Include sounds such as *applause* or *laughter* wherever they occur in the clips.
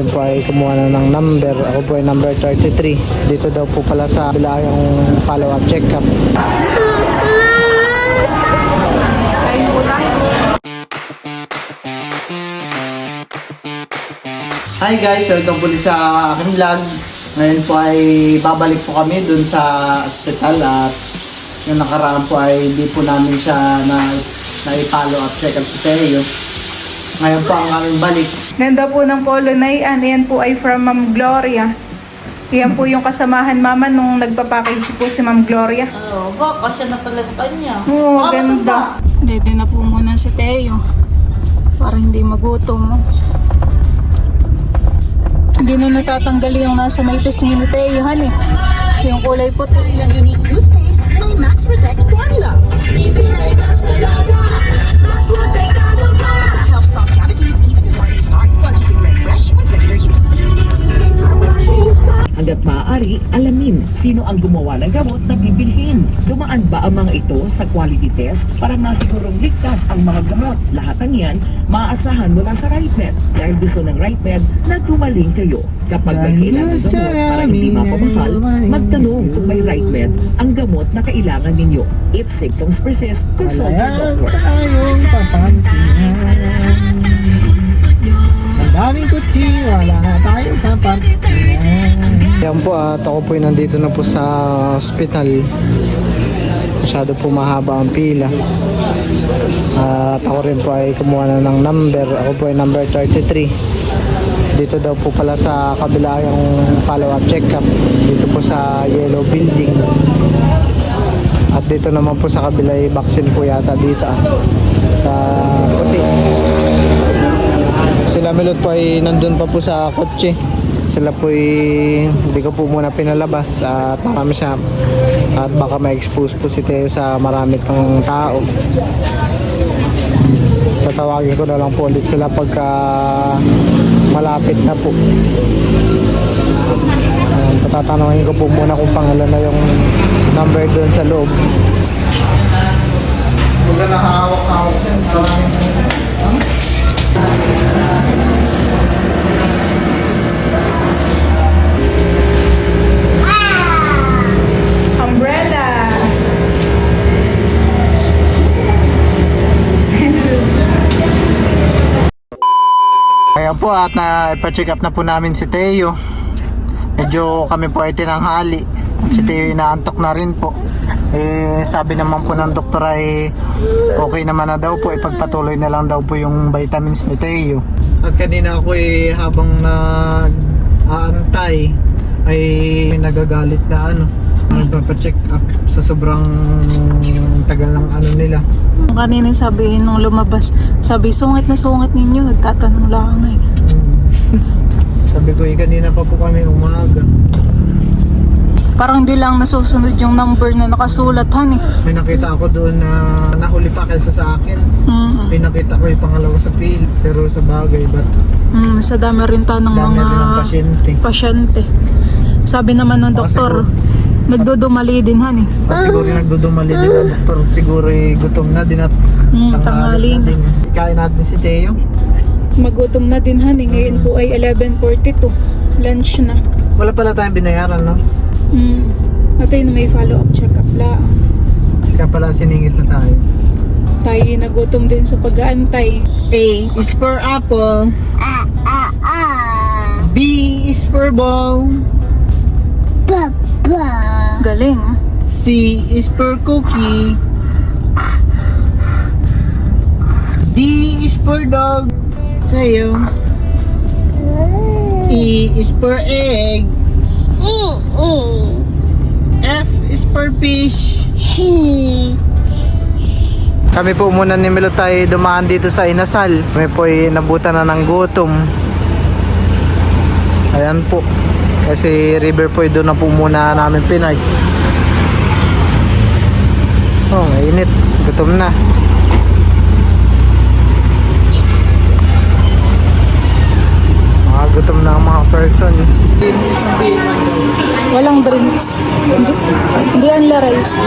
Yun po ay kumuha na ng number. Ako po ay number 33. Dito daw po pala sa bilayang follow-up check-up. Hi guys, welcome po sa aking vlog. Ngayon po ay babalik po kami dun sa hospital at yung nakaraan po ay hindi po namin siya na, na follow up check up si Teo. Ngayon po ang aming balik. Ganda po ng polo na yan. Yan po ay from Ma'am Gloria. Yan po yung kasamahan mama nung nagpapackage po si Ma'am Gloria. Oo, ba? Kasi na pala sa kanya. Oo, Ah, ganda. Dede na po muna si Teo. Para hindi magutom. Hindi na natatanggal yung nasa may pisngi ni Teo, han eh. Yung kulay puti. Sino ang gumawa ng gamot na bibilhin. Dumaan ba ang mga ito sa quality test para masigurong ligtas ang mga gamot? Lahat ng yan, maaasahan mula sa RightMed dahil gusto ng RightMed na gumaling kayo. Kapag may kailangan gamot para hindi mapamahal, magtanong kung may RightMed ang gamot na kailangan ninyo. If symptoms persist, consult your doctor. tayong papantinan. Daming kutsi, wala na tayo sa partiyan. Yan po at ako po nandito na po sa hospital. Masyado po mahaba ang pila. At ako rin po ay kumuha na ng number. Ako po ay number 33. Dito daw po pala sa kabila yung follow-up check-up. Dito po sa yellow building. At dito naman po sa kabila ay vaccine po yata dito ah. Sa puti. Sila Milot po ay nandun pa po sa kotse. Sila po ay hindi ko po muna pinalabas at marami siya at baka ma-expose po si Teo sa marami pang tao. Tatawagin ko na lang po ulit sila pagka malapit na po. Ayan, patatanungin ko po muna kung pangalan na yung number doon sa loob. Huwag na nakahawak-hawak at na ipa-check up na po namin si Teo. Medyo kami po ay tinanghali. At si Teo inaantok na rin po. Eh sabi naman po ng doktor ay okay naman na daw po ipagpatuloy na lang daw po yung vitamins ni Teo. At kanina ako eh habang nag aantay ay nagagalit na ano nagpapacheck up sa sobrang tagal ng ano nila. Kanina sabi nung lumabas, sabi sungit na sungit ninyo, nagtatanong lang eh. Sabi ko eh kanina pa po kami umaga. Parang hindi lang nasusunod yung number na nakasulat han eh. May nakita ako doon na nahuli pa kaysa sa akin. Mm. May nakita ko yung pangalawa sa pil. Pero sa bagay, ba't Mm, sa dami rin ta ng dami mga rin ng pasyente. pasyente. Sabi naman ng Baka doktor, nagdudumali din han eh. Pag siguro yung nagdudumali din ang doktor, siguro eh, gutom na din at Mm, tanghali na na. din. Ikain natin si Teo. Magutom na din han eh. Ngayon po ay 11.42. Lunch na. Wala pala tayong binayaran, no? Mm. Atay na may follow-up check-up lang. Kaya pala siningit na tayo. Tayo nagutom din sa pag-aantay. A is for apple. B is for ball. Galing ah. C is for cookie. D is for dog. Sa'yo. E is for egg. F is for fish. Kami po muna ni Milo tayo dumaan dito sa Inasal. Kami po ay nabutan na ng gutom. Ayan po. Kasi river po ay doon na po muna namin pinag. Oh, mainit. Gutom na. Mga gutom na ang mga person. Walang drinks. Hindi, hindi ang rice.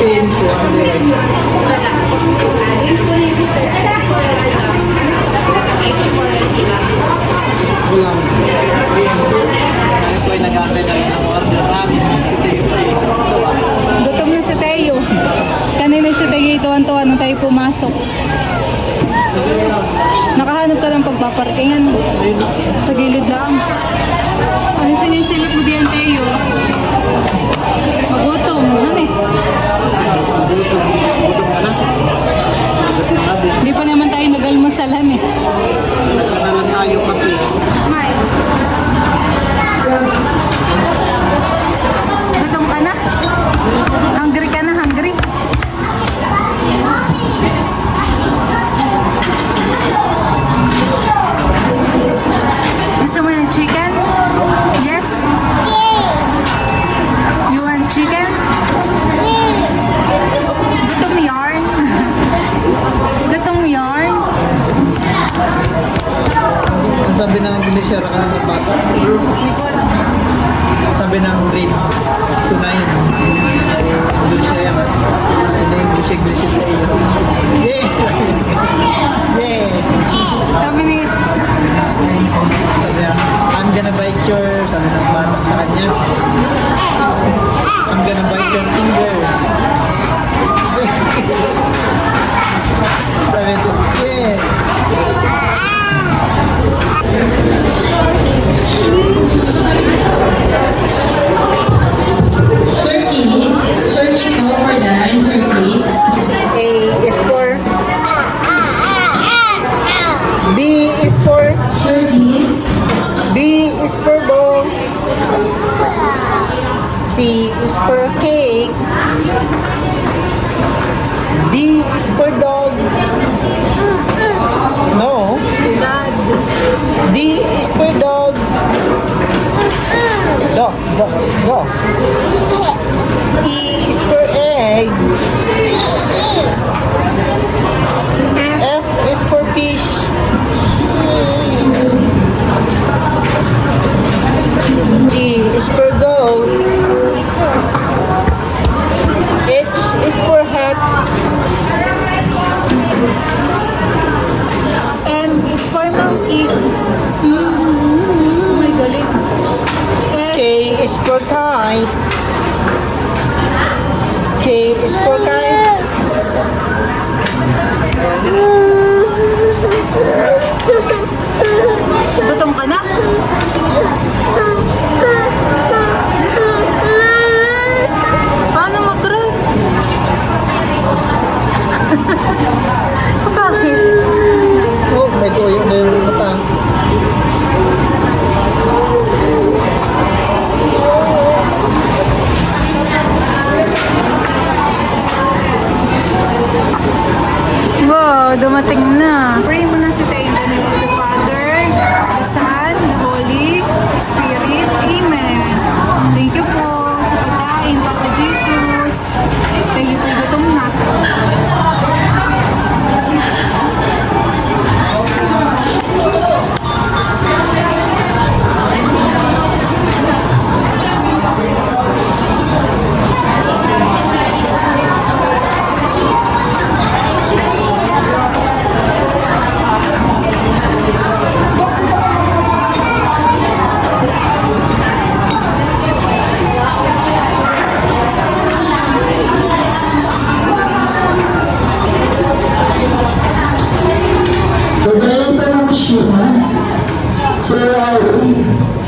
Pain po ang Kulang. Tayo po ay nag-aantay na ang order namin si Teo. Gutom na si Kanina si Teo tuwan-tuwan pumasok. Nakahanap ka ng pagpaparkingan. Sa gilid lang. Ano sinisilip mo diyan, Teo? Magutom. Ano eh? Magutom ka na? Hindi pa naman tayo nag-almasalan eh. Tayo kape. Smile. Sabi ng Englishera ka ng bata. Sabi ng grade 2 na yun. Englishera ka. Ano English, English ito yun. Yeah! Yeah! Sabi ni Sabi niya, I'm gonna bite your, sabi ng bata sa kanya. I'm gonna bite your finger. *laughs* For dog. No. D is for dog. Dog, dog, dog E is for egg. F is for fish. Dumating na. Pray mo na si of the Father, the Son, the Holy Spirit. Lord.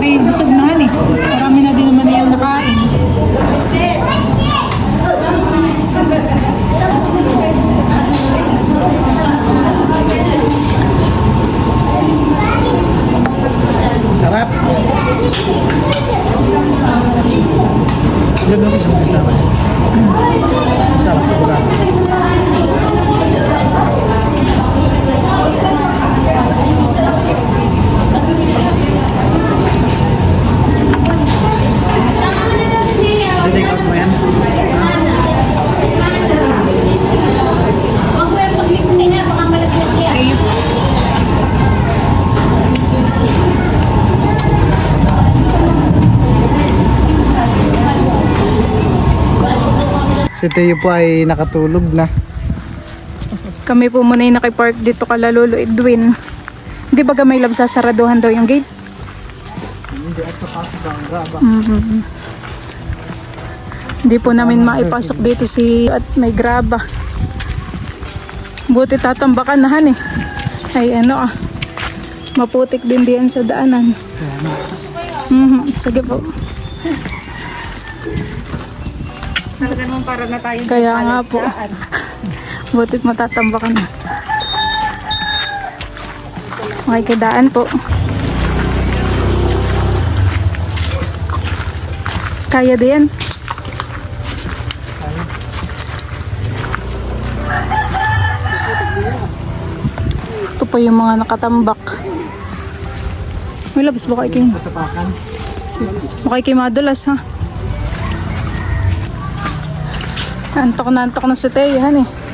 hindi busog na han eh. Si Teo po ay nakatulog na. Kami po muna yung nakipark dito kala Lolo Edwin. Di ba may lab sasaraduhan daw yung gate? Hindi at papasok ang graba. Mhm. Hindi po namin maipasok dito si at may graba. Buti tatambakan na han eh. Ay ano ah. Maputik din diyan sa daanan. Mhm. Sige po. Talaga naman para na tayo Kaya nga po. *laughs* Butit matatambakan na. Okay, kadaan po. Kaya din. Ito pa yung mga nakatambak. May labas ba kayo? Tapakan. Baka kayo madulas ha. Antok na antok na si Teya, han eh.